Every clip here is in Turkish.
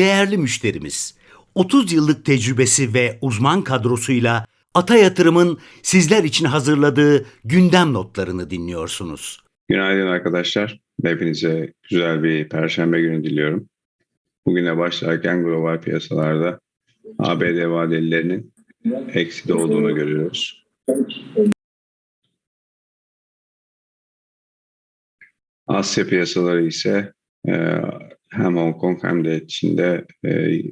değerli müşterimiz. 30 yıllık tecrübesi ve uzman kadrosuyla Ata Yatırım'ın sizler için hazırladığı gündem notlarını dinliyorsunuz. Günaydın arkadaşlar. Hepinize güzel bir perşembe günü diliyorum. Bugüne başlarken global piyasalarda ABD vadelilerinin ekside olduğunu görüyoruz. Asya piyasaları ise e, hem Hong Kong hem de Çin'de e,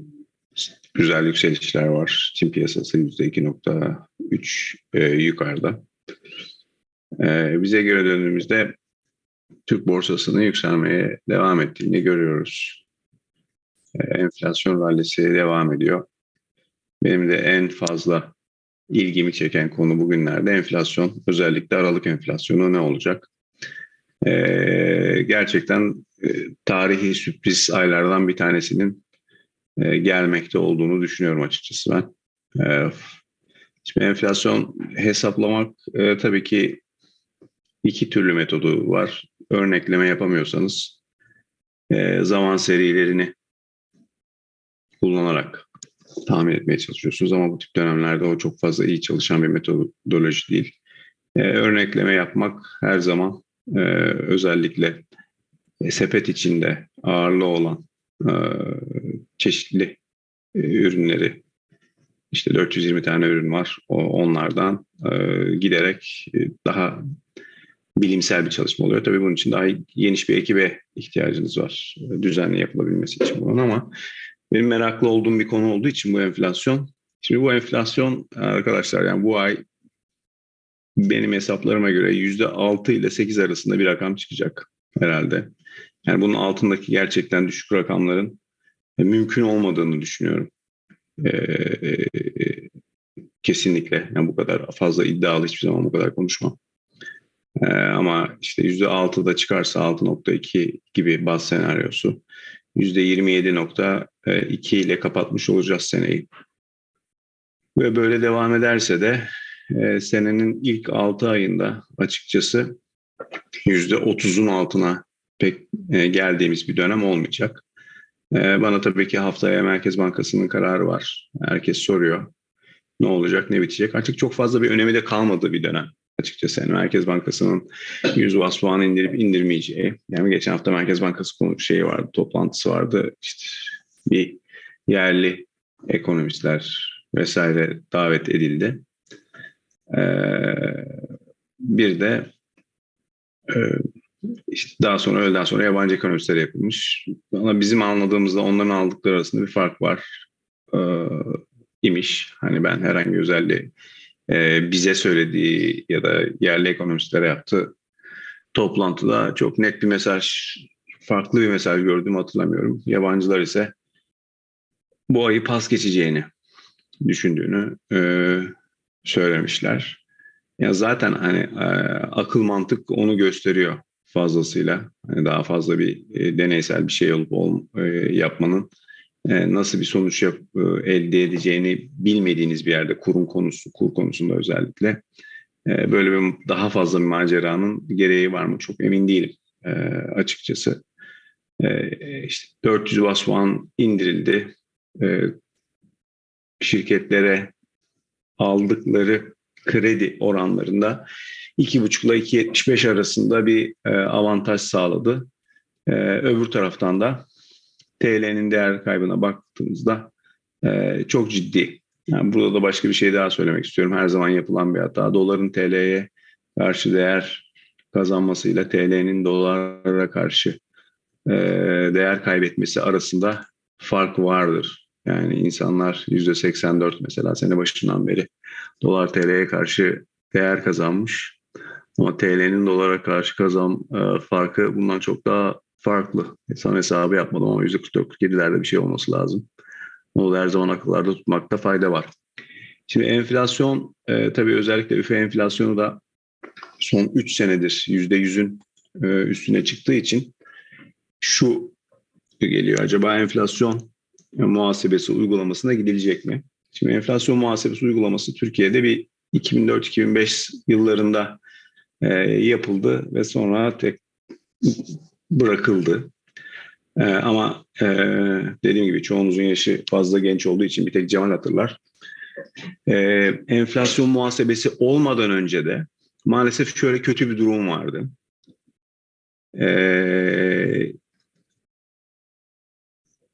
güzel yükselişler var. Çin piyasası %2.3 e, yukarıda. E, bize göre döndüğümüzde Türk borsasının yükselmeye devam ettiğini görüyoruz. E, enflasyon rallisi devam ediyor. Benim de en fazla ilgimi çeken konu bugünlerde enflasyon. Özellikle Aralık enflasyonu ne olacak? E, gerçekten tarihi sürpriz aylardan bir tanesinin e, gelmekte olduğunu düşünüyorum açıkçası ben. E, şimdi enflasyon hesaplamak e, tabii ki iki türlü metodu var. Örnekleme yapamıyorsanız e, zaman serilerini kullanarak tahmin etmeye çalışıyorsunuz ama bu tip dönemlerde o çok fazla iyi çalışan bir metodoloji değil. E, örnekleme yapmak her zaman e, özellikle sepet içinde ağırlığı olan e, çeşitli e, ürünleri işte 420 tane ürün var. Onlardan e, giderek e, daha bilimsel bir çalışma oluyor. Tabii bunun için daha geniş bir ekibe ihtiyacınız var. E, düzenli yapılabilmesi için bunun ama benim meraklı olduğum bir konu olduğu için bu enflasyon. Şimdi bu enflasyon arkadaşlar yani bu ay benim hesaplarıma göre yüzde altı ile sekiz arasında bir rakam çıkacak herhalde. Yani bunun altındaki gerçekten düşük rakamların mümkün olmadığını düşünüyorum. Ee, kesinlikle. Yani bu kadar fazla iddialı hiçbir zaman bu kadar konuşmam. Ee, ama işte %6'da çıkarsa 6.2 gibi baz senaryosu. %27.2 ile kapatmış olacağız seneyi. Ve böyle devam ederse de e, senenin ilk 6 ayında açıkçası %30'un altına pek e, geldiğimiz bir dönem olmayacak. E, bana tabii ki haftaya Merkez Bankası'nın kararı var. Herkes soruyor ne olacak, ne bitecek. Artık çok fazla bir önemi de kalmadığı bir dönem açıkçası. Yani Merkez Bankası'nın 100 bas puan indirip indirmeyeceği. Yani geçen hafta Merkez Bankası konu şeyi vardı, toplantısı vardı. İşte bir yerli ekonomistler vesaire davet edildi. Ee, bir de işte daha sonra öğleden sonra yabancı ekonomistler yapılmış. Ama bizim anladığımızda onların aldıkları arasında bir fark var e, imiş. Hani ben herhangi özelliği e, bize söylediği ya da yerli ekonomistlere yaptığı toplantıda çok net bir mesaj, farklı bir mesaj gördüğümü hatırlamıyorum. Yabancılar ise bu ayı pas geçeceğini düşündüğünü e, söylemişler. Ya zaten hani e, akıl mantık onu gösteriyor fazlasıyla. Hani daha fazla bir e, deneysel bir şey olup ol, e, yapmanın nasıl bir sonuç yap, elde edeceğini bilmediğiniz bir yerde kurun konusu, kur konusunda özellikle böyle bir daha fazla bir maceranın gereği var mı çok emin değilim açıkçası. İşte 400 bas puan indirildi. Şirketlere aldıkları kredi oranlarında 2,5 ile 2,75 arasında bir e, avantaj sağladı. E, öbür taraftan da TL'nin değer kaybına baktığımızda e, çok ciddi. Yani burada da başka bir şey daha söylemek istiyorum. Her zaman yapılan bir hata. Doların TL'ye karşı değer kazanmasıyla TL'nin dolara karşı değer kaybetmesi arasında fark vardır. Yani insanlar %84 mesela sene başından beri dolar TL'ye karşı değer kazanmış. Ama TL'nin dolara karşı kazan e, farkı bundan çok daha farklı. Son hesabı yapmadım ama %44-47'lerde bir şey olması lazım. Onu da her zaman akıllarda tutmakta fayda var. Şimdi enflasyon e, tabii özellikle üfe enflasyonu da son 3 senedir %100'ün e, üstüne çıktığı için şu geliyor. Acaba enflasyon muhasebesi uygulamasına gidilecek mi? Şimdi enflasyon muhasebesi uygulaması Türkiye'de bir 2004-2005 yıllarında e, yapıldı ve sonra tek bırakıldı. Ee, ama e, dediğim gibi çoğunuzun yaşı fazla genç olduğu için bir tek Cemal hatırlar. Ee, enflasyon muhasebesi olmadan önce de maalesef şöyle kötü bir durum vardı. Ee,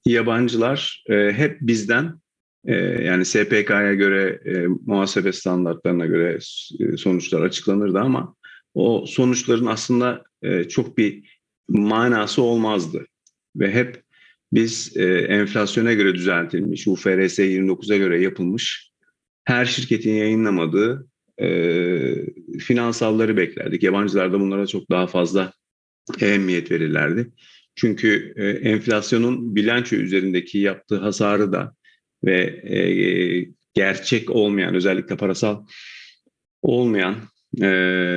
yabancılar e, hep bizden e, yani SPK'ya göre e, muhasebe standartlarına göre e, sonuçlar açıklanırdı ama o sonuçların aslında e, çok bir manası olmazdı ve hep biz e, enflasyona göre düzeltilmiş, UFRS 29'a göre yapılmış her şirketin yayınlamadığı e, finansalları beklerdik. Yabancılar da bunlara çok daha fazla ehemmiyet verirlerdi. Çünkü e, enflasyonun bilanço üzerindeki yaptığı hasarı da ve e, gerçek olmayan özellikle parasal olmayan e,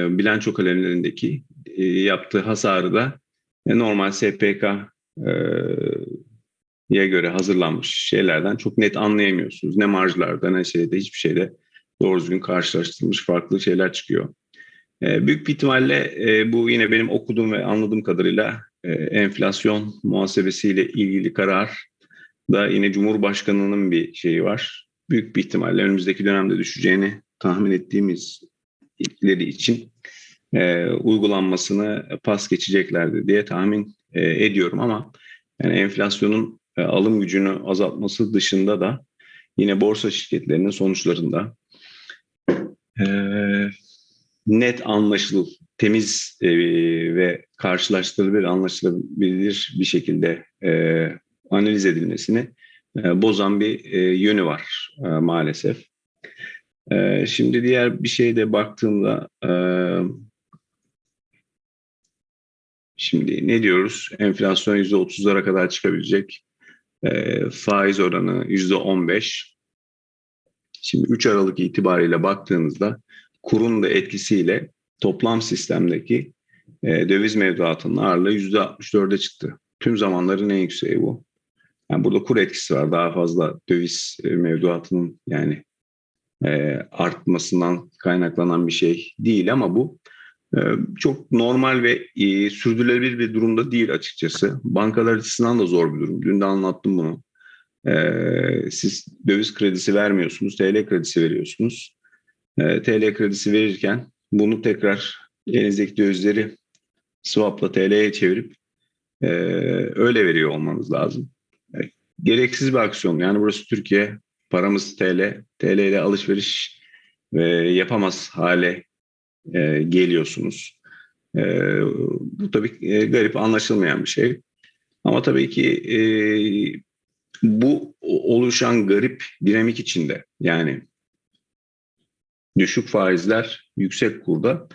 bilanço kalemlerindeki yaptığı hasarı da normal SPK göre hazırlanmış şeylerden çok net anlayamıyorsunuz. Ne marjlarda ne şeyde hiçbir şeyde doğru düzgün karşılaştırılmış farklı şeyler çıkıyor. Büyük bir ihtimalle bu yine benim okuduğum ve anladığım kadarıyla enflasyon muhasebesiyle ilgili karar da yine Cumhurbaşkanı'nın bir şeyi var. Büyük bir ihtimalle önümüzdeki dönemde düşeceğini tahmin ettiğimiz ilkleri için e, uygulanmasını pas geçeceklerdi diye tahmin e, ediyorum ama yani enflasyonun e, alım gücünü azaltması dışında da yine borsa şirketlerinin sonuçlarında e, net anlaşılır, temiz e, ve karşılaştırılabilir, anlaşılabilir bir şekilde e, analiz edilmesini e, bozan bir e, yönü var e, maalesef. E, şimdi diğer bir şeyde baktığımda e, şimdi ne diyoruz? Enflasyon %30'lara kadar çıkabilecek. E, faiz oranı %15. Şimdi 3 Aralık itibariyle baktığınızda kurun da etkisiyle toplam sistemdeki e, döviz mevduatının ağırlığı %64'e çıktı. Tüm zamanların en yükseği bu. Yani burada kur etkisi var. Daha fazla döviz e, mevduatının yani e, artmasından kaynaklanan bir şey değil ama bu e, çok normal ve e, sürdürülebilir bir durumda değil açıkçası. Bankalar açısından da zor bir durum. Dün de anlattım bunu. E, siz döviz kredisi vermiyorsunuz, TL kredisi veriyorsunuz. E, TL kredisi verirken bunu tekrar elinizdeki dövizleri swapla TL'ye çevirip e, öyle veriyor olmanız lazım. E, gereksiz bir aksiyon. Yani burası Türkiye, paramız TL, TL ile alışveriş e, yapamaz hale e, geliyorsunuz. E, bu tabii e, garip anlaşılmayan bir şey. Ama tabii ki e, bu oluşan garip dinamik içinde yani düşük faizler, yüksek kurda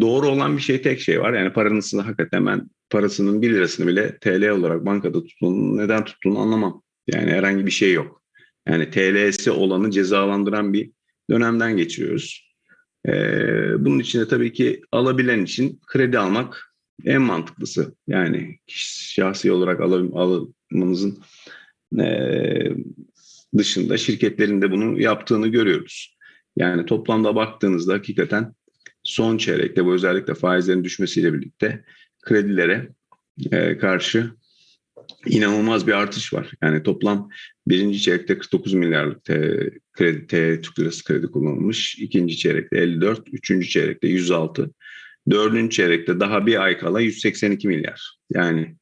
doğru olan bir şey tek şey var. Yani paranızı hakikaten ben parasının 1 lirasını bile TL olarak bankada tuttuğunu neden tuttuğunu anlamam. Yani herhangi bir şey yok. Yani TL'si olanı cezalandıran bir dönemden geçiyoruz. Ee, bunun için de tabii ki alabilen için kredi almak en mantıklısı. Yani şahsi olarak alım, alımınızın e, dışında şirketlerin de bunu yaptığını görüyoruz. Yani toplamda baktığınızda hakikaten son çeyrekte bu özellikle faizlerin düşmesiyle birlikte kredilere e, karşı inanılmaz bir artış var. Yani toplam birinci çeyrekte 49 milyarlık T, kredi, T, Türk lirası kredi kullanılmış. ikinci çeyrekte 54, üçüncü çeyrekte 106, dördüncü çeyrekte daha bir ay kala 182 milyar. Yani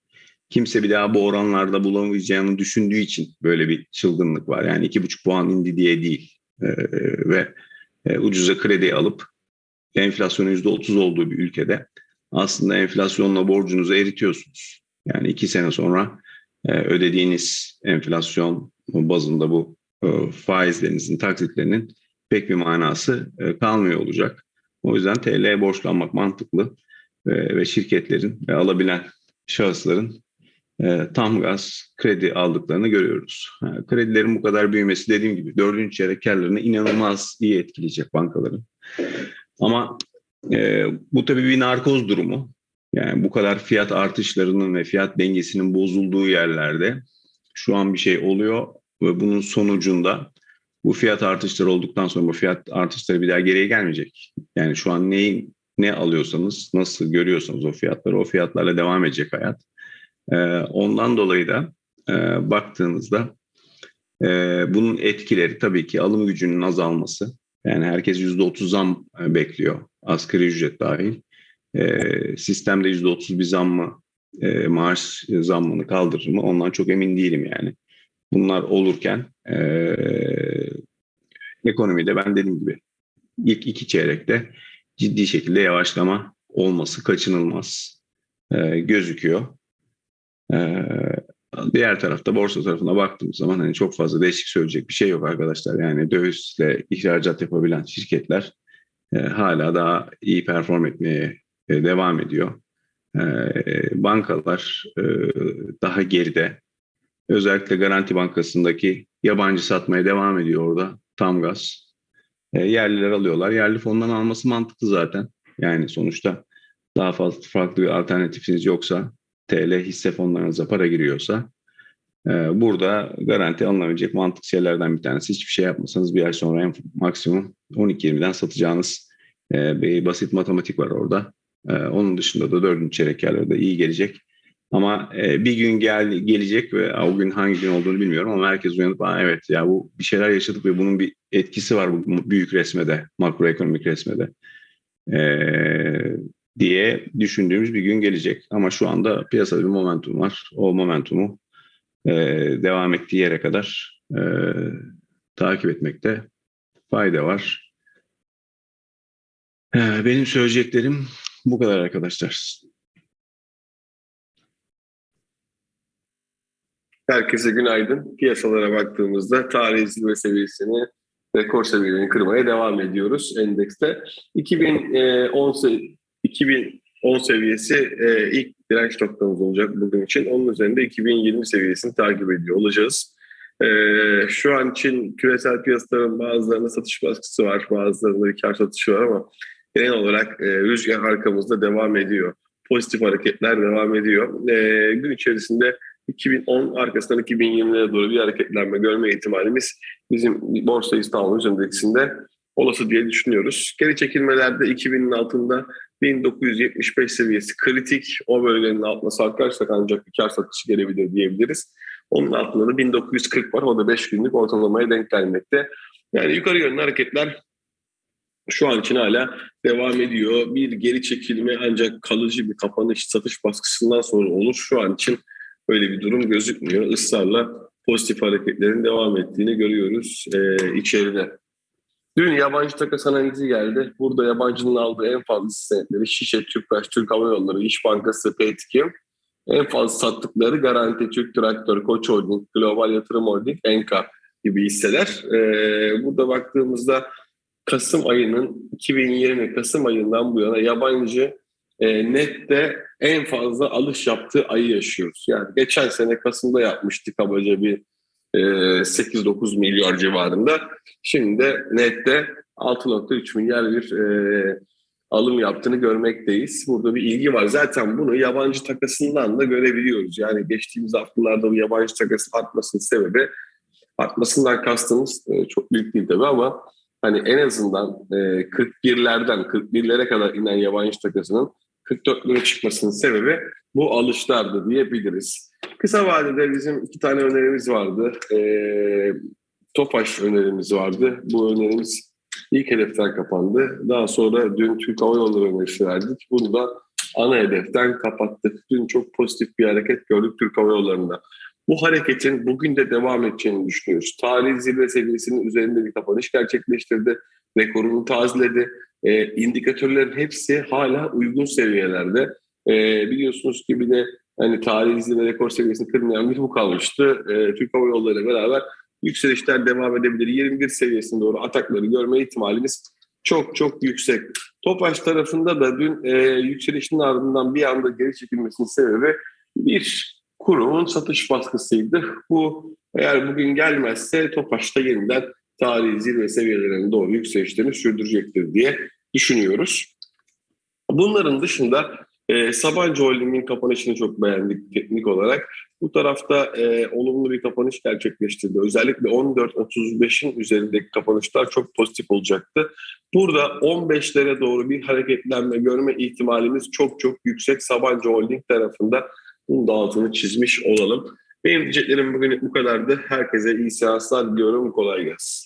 kimse bir daha bu oranlarda bulamayacağını düşündüğü için böyle bir çılgınlık var. Yani iki buçuk puan indi diye değil. Ee, ve e, ucuza kredi alıp enflasyonun %30 olduğu bir ülkede aslında enflasyonla borcunuzu eritiyorsunuz. Yani iki sene sonra e, ödediğiniz enflasyon bazında bu e, faizlerinizin, taksitlerinin pek bir manası e, kalmıyor olacak. O yüzden TL'ye borçlanmak mantıklı ve şirketlerin ve alabilen şahısların e, tam gaz kredi aldıklarını görüyoruz. Kredilerin bu kadar büyümesi dediğim gibi dördüncü çeyrek karlarını inanılmaz iyi etkileyecek bankaların. Ama e, bu tabii bir narkoz durumu. Yani bu kadar fiyat artışlarının ve fiyat dengesinin bozulduğu yerlerde şu an bir şey oluyor ve bunun sonucunda bu fiyat artışları olduktan sonra bu fiyat artışları bir daha geriye gelmeyecek. Yani şu an neyi ne alıyorsanız, nasıl görüyorsanız o fiyatları, o fiyatlarla devam edecek hayat. E, ondan dolayı da e, baktığınızda e, bunun etkileri tabii ki alım gücünün azalması. Yani herkes %30 zam e, bekliyor. Asgari ücret dahil. Sistemde %30 bir zam mı, maaş zammını kaldırır mı? Ondan çok emin değilim yani. Bunlar olurken ekonomide ben dediğim gibi ilk iki çeyrekte ciddi şekilde yavaşlama olması kaçınılmaz gözüküyor. E, diğer tarafta borsa tarafına baktığımız zaman hani çok fazla değişik söyleyecek bir şey yok arkadaşlar. Yani dövizle ihracat yapabilen şirketler e, hala daha iyi perform etmeye e, devam ediyor. E, bankalar daha geride. Özellikle Garanti Bankası'ndaki yabancı satmaya devam ediyor orada tam gaz. Yerliler alıyorlar. Yerli fondan alması mantıklı zaten. Yani sonuçta daha fazla farklı bir alternatifiniz yoksa TL hisse fonlarınıza para giriyorsa e, burada garanti alınabilecek mantıklı şeylerden bir tanesi. Hiçbir şey yapmasanız bir ay sonra en maksimum 12-20'den satacağınız e, bir basit matematik var orada. E, onun dışında da dördüncü çeyrek yerlerde iyi gelecek. Ama bir gün gel, gelecek ve o gün hangi gün olduğunu bilmiyorum ama herkes uyanıp evet ya bu bir şeyler yaşadık ve bunun bir etkisi var bu büyük resmede, makroekonomik resmede e, diye düşündüğümüz bir gün gelecek. Ama şu anda piyasada bir momentum var. O momentumu e, devam ettiği yere kadar e, takip etmekte fayda var. E, benim söyleyeceklerim bu kadar arkadaşlar. Herkese günaydın. Piyasalara baktığımızda tarihi zirve seviyesini, rekor seviyelerini kırmaya devam ediyoruz endekste. 2010, 2010 seviyesi e, ilk direnç noktamız olacak bugün için. Onun üzerinde 2020 seviyesini takip ediyor olacağız. E, şu an için küresel piyasaların bazılarında satış baskısı var, bazılarında bir kar satışı var ama genel olarak e, rüzgar arkamızda devam ediyor. Pozitif hareketler devam ediyor. E, gün içerisinde 2010 arkasından 2020'lere doğru bir hareketlenme görme ihtimalimiz bizim Borsa İstanbul endeksinde olası diye düşünüyoruz. Geri çekilmelerde 2000'in altında 1975 seviyesi kritik. O bölgenin altına sarkarsak ancak bir kar satışı gelebilir diyebiliriz. Onun altında da 1940 var. O da 5 günlük ortalamaya denk gelmekte. Yani yukarı yönlü hareketler şu an için hala devam ediyor. Bir geri çekilme ancak kalıcı bir kapanış satış baskısından sonra olur. Şu an için öyle bir durum gözükmüyor. Israrla pozitif hareketlerin devam ettiğini görüyoruz e, içeride. Dün yabancı takas analizi geldi. Burada yabancının aldığı en fazla senetleri Şişe, Tüpraş, Türk Hava Yolları, İş Bankası, Petkim. En fazla sattıkları Garanti, Türk Traktör, Koç Holding, Global Yatırım Holding, Enka gibi hisseler. Ee, burada baktığımızda Kasım ayının 2020 Kasım ayından bu yana yabancı e, nette en fazla alış yaptığı ayı yaşıyoruz. Yani geçen sene Kasım'da yapmıştık kabaca bir 8-9 milyar civarında. Şimdi de nette 6.3 milyar bir e, alım yaptığını görmekteyiz. Burada bir ilgi var. Zaten bunu yabancı takasından da görebiliyoruz. Yani geçtiğimiz haftalarda bu yabancı takası artmasının sebebi artmasından kastımız e, çok büyük değil tabii ama hani en azından e, 41'lerden 41'lere kadar inen yabancı takasının 44'lere çıkmasının sebebi bu alışlardı diyebiliriz. Kısa vadede bizim iki tane önerimiz vardı. E, Tofaş önerimiz vardı. Bu önerimiz ilk hedeften kapandı. Daha sonra dün Türk Hava Yolları önerisi verdik. Bunu da ana hedeften kapattık. Dün çok pozitif bir hareket gördük Türk Hava Yolları'nda. Bu hareketin bugün de devam edeceğini düşünüyoruz. Tarihi zirve seviyesinin üzerinde bir kapanış gerçekleştirdi. Rekorunu taziledi. E, indikatörlerin hepsi hala uygun seviyelerde. E, biliyorsunuz ki bir de hani tarihi zirve rekor seviyesini kırmayan bir bu kalmıştı. E, Türk Hava Yolları ile beraber yükselişler devam edebilir. 21 seviyesine doğru atakları görme ihtimalimiz çok çok yüksek. Topaş tarafında da dün e, yükselişin ardından bir anda geri çekilmesinin sebebi bir kurumun satış baskısıydı. Bu eğer bugün gelmezse Topaş'ta yeniden tarihi zirve seviyelerine doğru yükselişlerini sürdürecektir diye düşünüyoruz. Bunların dışında e, Sabancı Holding'in kapanışını çok beğendik teknik olarak. Bu tarafta e, olumlu bir kapanış gerçekleştirdi. Özellikle 14-35'in üzerindeki kapanışlar çok pozitif olacaktı. Burada 15'lere doğru bir hareketlenme görme ihtimalimiz çok çok yüksek Sabancı Holding tarafında. Bunun da altını çizmiş olalım. Benim diyeceklerim bugün bu kadardı. Herkese iyi seanslar diliyorum. Kolay gelsin.